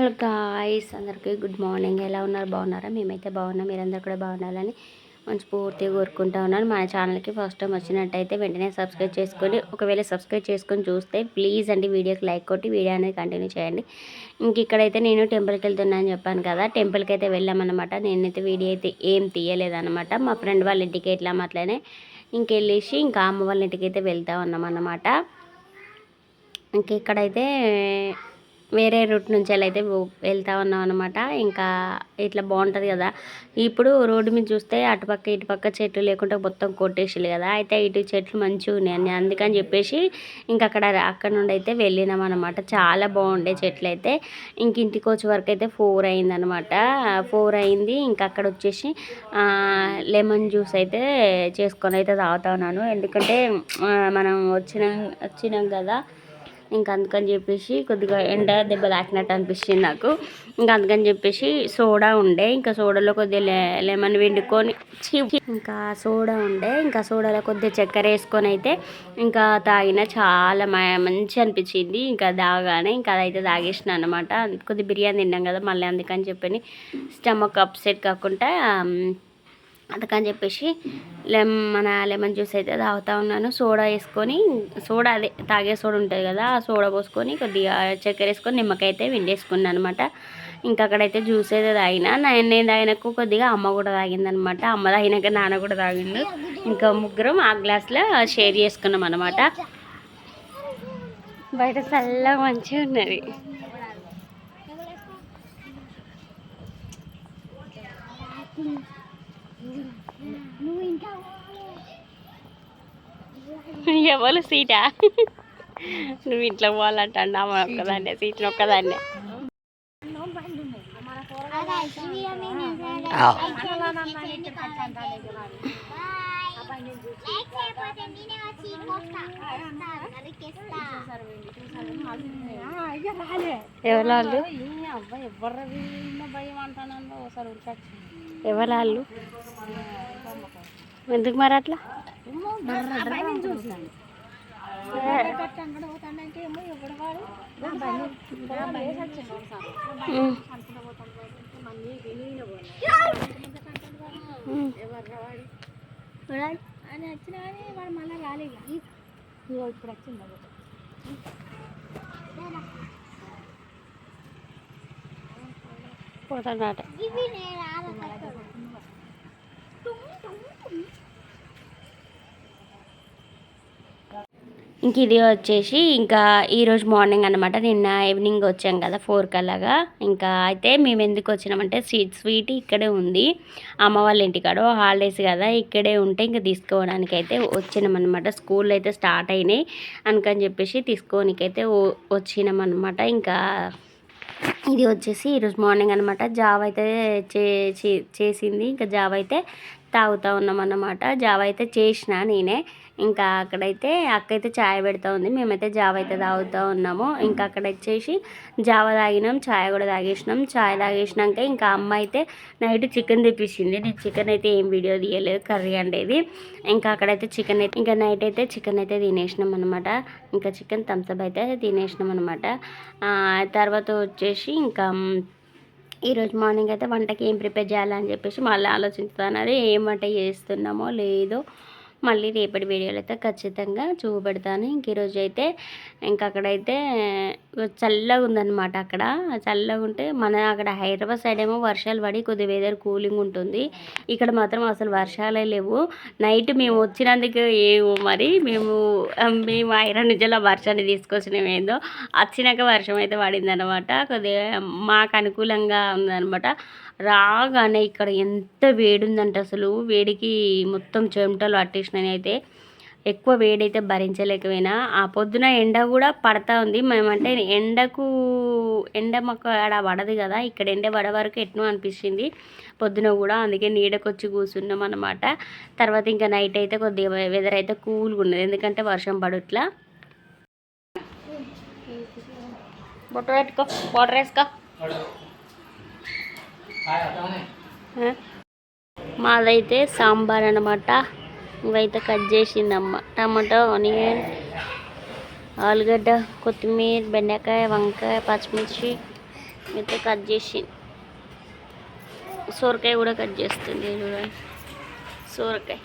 Hello guys అందరికీ good morning ఎలా ఉన్నారు? బాగున్నారా? మేమైతే బాగున్నాం. మీరందరూ కూడా బాగుండాలని మంచి పూర్తిగా కోరుకుంటా ఉన్నాను. మన ఛానల్కి ఫస్ట్ టైం వచ్చినట్టయితే వెంటనే సబ్స్క్రైబ్ చేసుకొని ఒకవేళ సబ్స్క్రైబ్ చేసుకొని చూస్తే ప్లీజ్ అండి వీడియోకి లైక్ కొట్టి వీడియో అనేది కంటిన్యూ చేయండి. ఇంక ఇక్కడైతే నేను టెంపుల్కి వెళ్తున్నాను చెప్పాను కదా టెంపుల్కి అయితే వెళ్ళామన్నమాట. నేనైతే వీడియో అయితే ఏం తీయలేదన్నమాట. మా ఫ్రెండ్ వాళ్ళ ఇంటికి ఇట్లా అట్లనే. ఇంకెళ్ళేసి ఇంకా అమ్మ వాళ్ళ ఇంటికి అయితే వెళ్తా ఉన్నాం అన్నమాట ఇంక ఇక్కడైతే వేరే రూట్ నుంచి అయితే వెళ్తా ఉన్నాం అనమాట ఇంకా ఇట్లా బాగుంటుంది కదా. ఇప్పుడు రోడ్డు మీద చూస్తే అటుపక్క ఇటుపక్క చెట్లు లేకుండా మొత్తం కొట్టేసారు కదా. అయితే ఇటు చెట్లు మంచిగా ఉన్నాయి అందుకని చెప్పేసి ఇంక అక్కడ అక్కడ నుండి అయితే వెళ్ళినాం అనమాట చాలా బాగుండే చెట్లు అయితే. ఇంక ఇంటికి వచ్చే వరకు అయితే ఫోర్ అయింది అనమాట ఫోర్ అయింది. ఇంకా అక్కడ వచ్చేసి లెమన్ జ్యూస్ అయితే చేసుకొని అయితే తాగుతా ఉన్నాను. ఎందుకంటే మనం వచ్చిన వచ్చినాం కదా. ఇంకా అందుకని చెప్పేసి కొద్దిగా ఎండ దెబ్బ తాకినట్టు అనిపించింది నాకు. ఇంకా అందుకని చెప్పేసి సోడా ఉండే ఇంకా సోడాలో కొద్దిగా లెమన్ వండుకొని ఇంకా సోడా ఉండే ఇంకా సోడాలో కొద్దిగా చక్కెర వేసుకొని అయితే ఇంకా తాగిన చాలా మంచి అనిపించింది. ఇంకా తాగానే ఇంకా అదైతే తాగేసిన అనమాట కొద్దిగా బిర్యానీ తిన్నాం కదా మళ్ళీ అందుకని చెప్పని స్టమక్ అప్సెట్ కాకుండా అందుకని చెప్పేసి లెమ్ మన లెమన్ జ్యూస్ అయితే తాగుతూ ఉన్నాను. సోడా వేసుకొని సోడా అదే తాగే సోడా ఉంటుంది కదా ఆ సోడా పోసుకొని కొద్దిగా చక్కెర వేసుకొని నిమ్మకాయ అయితే విండేసుకున్నాను అనమాట ఇంకా అక్కడైతే జ్యూస్ అయితే తాగిన. నేను తాగినకు కొద్దిగా అమ్మ కూడా తాగిందనమాట అమ్మ తాగినాక నాన్న కూడా తాగిండు. ఇంకా ముగ్గురం ఆ గ్లాస్లో షేర్ చేసుకున్నాం అనమాట బయట చల్లగా మంచిగా ఉన్నది. ఎవరు సీటా? నువ్వు ఇంట్లో పోవాలంట అమ్మ ఒక్కదాన్నే సీట్ ఒక్కదాన్నే. ఎవరు ఎవరు ఎందుకు మరి అట్లా? అని వచ్చినా కానీ వాడు మళ్ళీ రాలేదు ఇప్పుడు వచ్చింది పోతాడట ఇంక ఇది వచ్చేసి ఇంకా ఈరోజు మార్నింగ్ అనమాట నిన్న ఈవినింగ్ వచ్చాం కదా ఫోర్ కల్లాగా ఇంకా అయితే మేము ఎందుకు వచ్చినామంటే స్వీట్ స్వీట్ ఇక్కడే ఉంది. అమ్మ వాళ్ళ ఇంటికాడ హాలిడేస్ కదా ఇక్కడే ఉంటే ఇంకా తీసుకోవడానికి అయితే వచ్చినామన్నమాట. స్కూల్ అయితే స్టార్ట్ అయినాయి అనుకని చెప్పేసి తీసుకోవడానికి అయితే వచ్చినామన్నమాట. ఇంకా ఇది వచ్చేసి ఈరోజు మార్నింగ్ అనమాట జాబ్ అయితే చేసింది. ఇంకా జాబ్ అయితే తాగుతూ ఉన్నాం అన్నమాట జాబ్ అయితే చేసిన నేనే. ఇంకా అక్కడైతే అక్క అయితే ఛాయ్ పెడతా ఉంది. మేమైతే జావ అయితే తాగుతూ ఉన్నాము. ఇంకా అక్కడ వచ్చేసి జావ తాగినాం ఛాయ్ కూడా తాగేసినాం. ఛాయ్ తాగేసినాక ఇంకా అమ్మ అయితే నైట్ చికెన్ తెప్పించింది. నేను చికెన్ అయితే ఏం వీడియో తీయలేదు కర్రీ అండేది. ఇంకా అక్కడైతే చికెన్ అయితే ఇంకా నైట్ అయితే చికెన్ అయితే తినేసినాం అనమాట ఇంకా చికెన్ థమ్స్అప్ అయితే తినేసినాం అనమాట తర్వాత వచ్చేసి ఇంకా ఈరోజు మార్నింగ్ అయితే వంటకి ఏం ప్రిపేర్ చేయాలని చెప్పేసి మళ్ళీ ఆలోచిస్తున్నారు. ఏం వంట చేస్తున్నామో లేదో మళ్ళీ రేపటి వీడియోలో అయితే ఖచ్చితంగా చూపెడతాను. ఇంక ఈరోజు అయితే ఇంక అక్కడైతే చల్లగా ఉందన్నమాట అక్కడ. చల్లగా ఉంటే మన అక్కడ హైదరాబాద్ సైడ్ ఏమో వర్షాలు పడి కొద్ది వెదర్ కూలింగ్ ఉంటుంది. ఇక్కడ మాత్రం అసలు వర్షాలే లేవు. నైట్ మేము వచ్చినందుకు ఏమో మరి మేము మేము ఐరన్ నిజంలో వర్షాన్ని తీసుకొచ్చినాం ఏందో. వచ్చినాక వర్షం అయితే పడిందనమాట కొద్దిగా మాకు అనుకూలంగా ఉందన్నమాట. రాగానే ఇక్కడ ఎంత వేడి ఉందంటే అసలు వేడికి మొత్తం చెమటలు పట్టేసినాయి అయితే ఎక్కువ వేడైతే భరించలేకపోయినా ఆ పొద్దున ఎండ కూడా పడతా ఉంది. మేమంటే ఎండకు ఎండ మాకు ఆడ పడదు కదా ఇక్కడ ఎండ పడ వరకు ఎట్నో అనిపించింది పొద్దున కూడా. అందుకే నీడకొచ్చి కూర్చున్నాం అనమాట తర్వాత ఇంకా నైట్ అయితే కొద్దిగా వెదర్ అయితే కూల్గా ఉన్నది. ఎందుకంటే వర్షం పడుట్లా. బొట్టు పెట్టుకో వాటర్ వేసుకో. మాదైతే సాంబార్ అనమాట ఇవైతే కట్ చేసిందమ్మ. టమాటో ఆనియన్ ఆలుగడ్డ కొత్తిమీర బెండకాయ వంకాయ పచ్చిమిర్చి అయితే కట్ చేసి సొరకాయ కూడా కట్ చేస్తుంది చూడండి. సొరకాయ.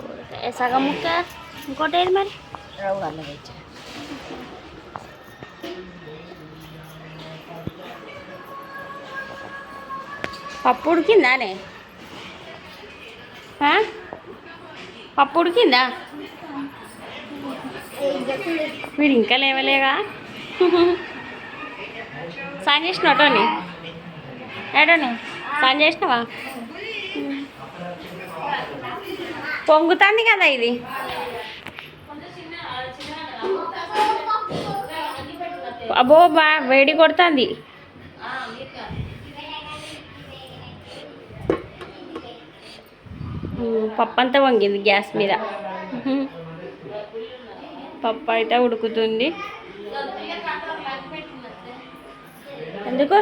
సొరకాయ. సగం ముక్క. ఇంకోటి ఏది మరి? పప్పు ఉడికిందానే పప్పు ఉడికిందా వీడు ఇంకా లేవలేగా? సాన్ చేసిన అటోని? ఏటోని? సాయం చేసినావా పొంగుతుంది కదా ఇది. అబ్బో బా వేడి కొడుతుంది. పప్పు అంతా వంగింది గ్యాస్ మీద. పప్పు అయితే ఉడుకుతుంది. ఎందుకు?